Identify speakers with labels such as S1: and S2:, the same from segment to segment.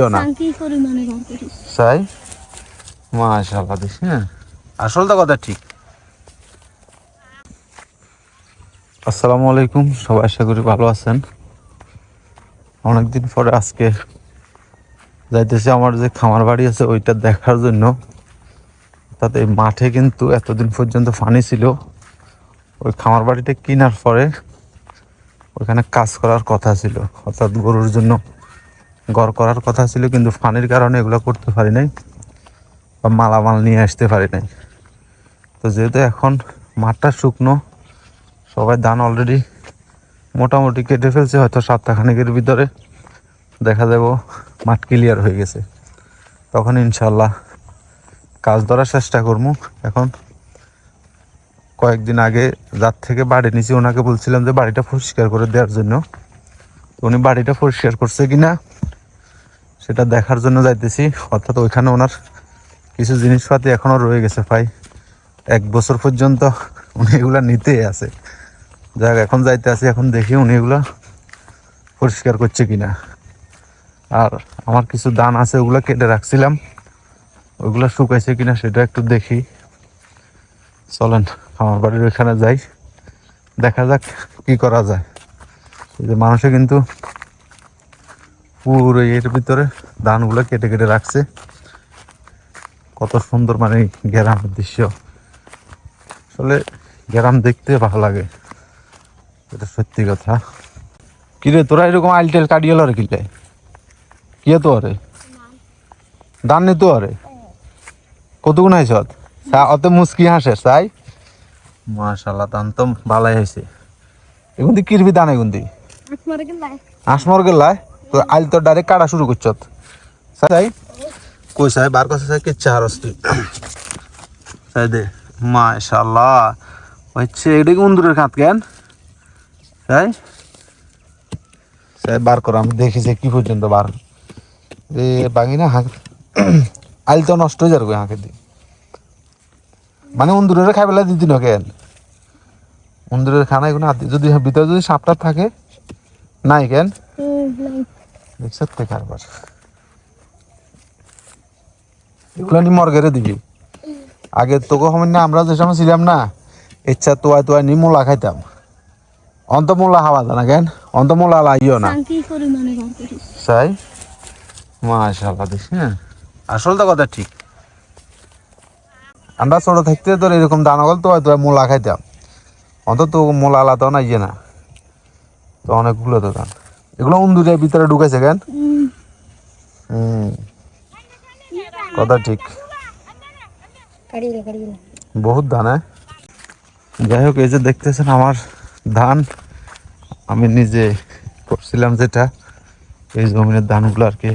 S1: আইও না। তাই মাশাআল্লাহ দিস হ্যাঁ। আসলটা কথা ঠিক। আসসালামু আলাইকুম সবাই আশা করি ভালো আছেন। অনেকদিন পরে আজকে যাইতেছি আমার যে খামার বাড়ি আছে ওইটা দেখার জন্য। তাতে মাঠে কিন্তু এতদিন পর্যন্ত পানি ছিল। ওই খামার বাড়িটা কেনার পরে ওইখানে কাজ করার কথা ছিল অর্থাৎ গরুর জন্য। ঘর করার কথা ছিল, কিন্তু পানির কারণে এগুলো করতে পারি নাই বা মালামাল নিয়ে আসতে পারি নাই। তো যেহেতু এখন মাঠটা শুকনো, সবাই ধান অলরেডি মোটামুটি কেটে ফেলছে, হয়তো সপ্তাহখানেকের ভিতরে। দেখা যাব মাঠ ক্লিয়ার হয়ে গেছে। তখন ইনশাল্লাহ কাজ ধরার চেষ্টা করব। এখন কয়েকদিন আগে যার থেকে বাড়ি নিয়েছি ওনাকে বলছিলাম যে বাড়িটা পরিষ্কার করে দেওয়ার জন্য। উনি বাড়িটা পরিষ্কার করছে কিনা সেটা দেখার জন্য যাইতেছি। অর্থাৎ ওইখানে ওনার কিছু জিনিসপাতি এখনও রয়ে গেছে প্রায় এক বছর পর্যন্ত উনি এগুলা নিতে আছে। যাক, এখন যাইতে আছি, এখন দেখি উনি এগুলা পরিষ্কার করছে কিনা। আর আমার কিছু দান আছে, ওগুলো কেটে রাখছিলাম। ওইগুলা শুকাইছে কিনা সেটা একটু দেখি। চলেন, আমার বাড়ির ওইখানে যাই। দেখা যাক কি করা যায়। এই যে মানুষে কিন্তু পুরো এর ভিতরে ধানগুলো কেটে কেটে রাখছে। কত সুন্দর মানে গ্রামের দৃশ্য। আসলে গ্রাম দেখতে ভালো লাগে। এটা সত্যি কথা। কিরে তোরা এরকম আইল টেল কাটিয়ে রে কিলে? কে তো আরে দান নি তো আরে কতগুণ আইস অত মুসকি হাসে তাই মাশাল্লাহ দান তো ভালাই হয়েছে এগুন দি কিরবি দান এগুন দি? আসমর গেলাই তো আইল তো ডাইরেক্ট কাটা শুরু করছত সাই কই সাই বার কাছে সাই কে চার তুই সাই দে। মাশাআল্লাহ। হচ্ছে এটা কি উন্দুরের খাত কেন? সাই সাই বার কর আমি দেখেছি কি পর্যন্ত বার। রে বাঙি না হাঁক। আইল তো নষ্ট হয়ে যাবে হাঁকে দি মানে উন্দুরের খাই বেলা দিদি না কেন? উন্দুরের খানা এগুলো হাত যদি ভিতরে যদি সাপটা থাকে নাই কেন? দেখছ তো কারবার এগুলো নি মর্গেরে দিবি? আগে তোকে সময় না আমরা যে সময় ছিলাম না ইচ্ছা তোয়াই তোয়াই নি মোলা খাইতাম। অন্ত মোলা খাওয়া যায় না কেন? অন্ত মোলা লাইও না। সাই দিস হ্যাঁ। আসলটা কথা ঠিক। আমরা ছোট থাকতে তোর এরকম দানাগল তো হয়তো মোলা খাইতাম। অন্তত মোলা আলাদা না ইয়ে না। তো অনেকগুলো তো দান। এগুলো উন্দুরের ভিতরে ঢুকেছে কেন? হুম। কথা ঠিক। বহুত ধান হ্যাঁ? যাই হোক এই যে দেখতেছেন আমার ধান। আমি নিজে করছিলাম যেটা এই জমিনের ধানগুলো আর কি।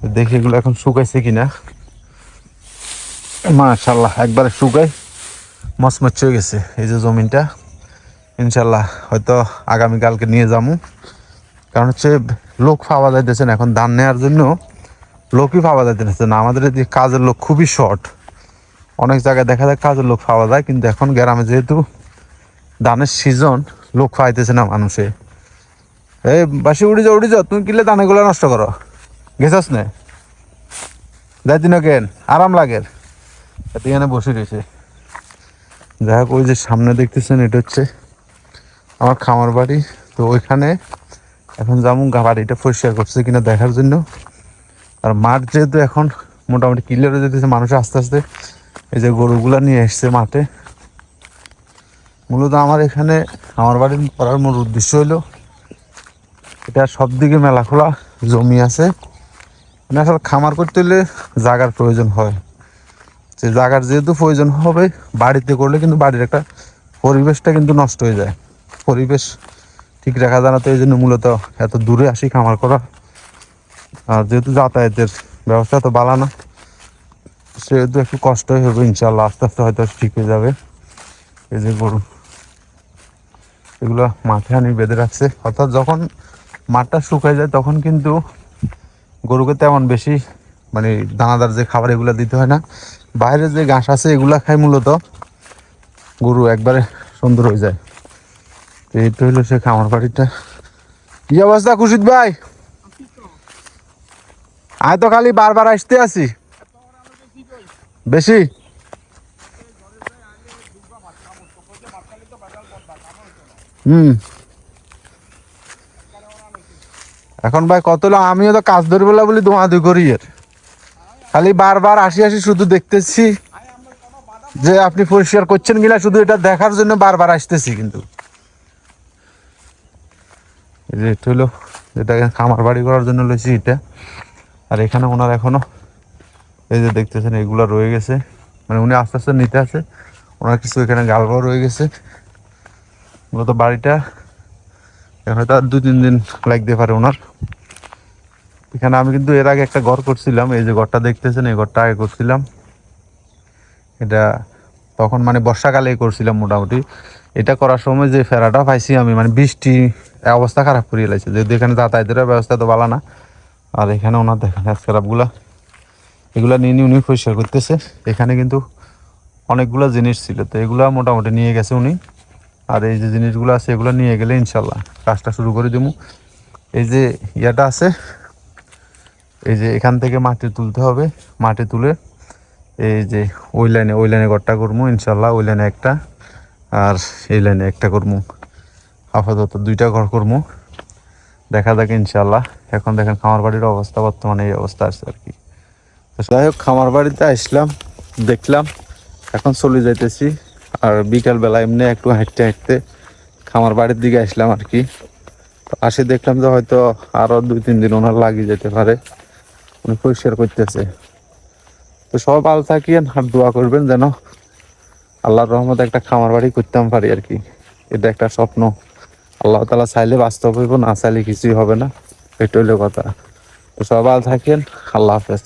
S1: দেখি এগুলো এখন শুকাইছে কিনা। মাশাল্লাহ একবারে শুকাই মচমচ হয়ে গেছে এই যে জমিনটা। ইনশাল্লাহ হয়তো আগামীকালকে নিয়ে যাব কারণ হচ্ছে লোক পাওয়া যাইতেছে না, এখন ধান নেওয়ার জন্য লোকই পাওয়া যাইতেছে না। আমাদের এদিকে কাজের লোক খুবই শর্ট অনেক জায়গায় দেখা যায় কাজের লোক পাওয়া যায়, কিন্তু এখন গ্রামে যেহেতু ধানের সিজন লোক পাইতেছে না মানুষে। এই বাসি উড়ি যাও উড়ি যাও, তুমি কিলে দানাগুলো নষ্ট করো। গেছাস না? যাই দিন কেন? আরাম লাগের এখানে বসে রয়েছে। যাই হোক, ওই যে সামনে দেখতেছেন, এটা হচ্ছে আমার খামার বাড়ি। তো ওইখানে এখন যেমন বাড়িটা পরিষ্কার করছে কিনা দেখার জন্য। আর মাঠ যেহেতু এখন মোটামুটি ক্লিয়ার হয়ে যেতেছে মানুষ আস্তে আস্তে, এই যে গরুগুলা নিয়ে এসছে মাঠে। মূলত আমার এখানে, আমার বাড়ির করার মূল উদ্দেশ্য হলো, এটা সব দিকে মেলা খোলা, জমি আছে। মানে আসলে খামার করতে হলে জাগার প্রয়োজন হয়। যে জাগার যেহেতু প্রয়োজন হবে, বাড়িতে করলে কিন্তু বাড়ির একটা পরিবেশটা কিন্তু নষ্ট হয়ে যায়। পরিবেশ ঠিক রাখা যায় না তো এই জন্য মূলত এত দূরে আসি খামার করা। আর যেহেতু যাতায়াতের ব্যবস্থা তো বালা না, সেহেতু একটু কষ্টই হবে ইনশাল্লাহ আস্তে আস্তে হয়তো ঠিক হয়ে যাবে। এই যে গরু, এগুলো মাঠে আনি বেঁধে রাখছে। অর্থাৎ যখন মাঠটা শুকায় যায়, তখন কিন্তু গরুকে তেমন বেশি মানে দানাদার যে খাবার এগুলো দিতে হয় না। বাইরে যে ঘাস আছে, এগুলা খায় মূলত গরু, একবারে সুন্দর হয়ে যায়। এই তো হলো সে খামার বাড়িটা কি অবস্থা খুশিদ ভাই? আমি তো খালি বারবার আসতে আছি। বেশি হুম এখন ভাই কত আমিও তো কাজ ধরবো না বলি দোয়াদুই করি এর খালি বারবার আসি আসি শুধু দেখতেছি। যে আপনি পরিষ্কার করছেন কিনা, শুধু এটা দেখার জন্য বারবার আসতেছি কিন্তু। এটা হলো যেটাকে খামার বাড়ি করার জন্য লইছি এটা। আর এখানে ওনার এখনও, এই যে দেখতেছেন, এগুলা রয়ে গেছে। মানে উনি আস্তে আস্তে নিতে আছে। ওনার কিছু এখানে গালগাও রয়ে গেছে। মূলত বাড়িটা এখন হয়তো আর দু তিন দিন লাগতে পারে ওনার। এখানে আমি কিন্তু এর আগে একটা ঘর করছিলাম। এই যে ঘরটা দেখতেছেন, এই ঘরটা আগে করছিলাম। এটা তখন মানে বর্ষাকালেই করছিলাম মোটামুটি। এটা করার সময় যে ফেরাটা পাইছি আমি মানে বৃষ্টি অবস্থা খারাপ করিয়ে লাগছে যেহেতু এখানে যাতায়াতের ব্যবস্থা তো ভালো না। আর এখানে ওনার দেখেন খারাপগুলা এগুলা নিয়ে নিয়ে উনি পরিষ্কার করতেছে। এখানে কিন্তু অনেকগুলো জিনিস ছিল। তো এগুলো মোটামুটি নিয়ে গেছে উনি। আর এই যে জিনিসগুলো আছে, এগুলো নিয়ে গেলে ইনশাল্লাহ কাজটা শুরু করে দেবো এই যে ইয়াটা আছে, এই যে এখান থেকে মাটি তুলতে হবে। মাটি তুলে এই যে ওই লাইনে ওই লাইনে ঘরটা করব ইনশাল্লাহ ওই লাইনে একটা, আর এই লাইনে একটা করব আপাতত দুইটা ঘর করব দেখা যাক ইনশাল্লাহ এখন দেখেন খামার বাড়ির অবস্থা, বর্তমানে এই অবস্থা আছে আর কি। যাই হোক খামার বাড়িতে আসলাম, দেখলাম, এখন চলে যাইতেছি। আর বিকাল বেলা এমনি একটু হাঁটতে হাঁটতে খামার বাড়ির দিকে আসলাম আর কি। তো আসে দেখলাম যে হয়তো আরও দুই, তিন দিন ওনার লাগিয়ে যেতে পারে। উনি পরিষ্কার করতেছে। তো সবাই ভালো থাকিয়েন আর দোয়া করবেন যেন আল্লাহর রহমতে একটা খামার বাড়ি করতাম পারি আর কি। এটা একটা স্বপ্ন। আল্লাহ তালা চাইলে বাস্তব হইব, না চাইলে কিছুই হবে না। এটা হইলে কথা। তো সবাই থাকেন, আল্লাহ হাফেজ।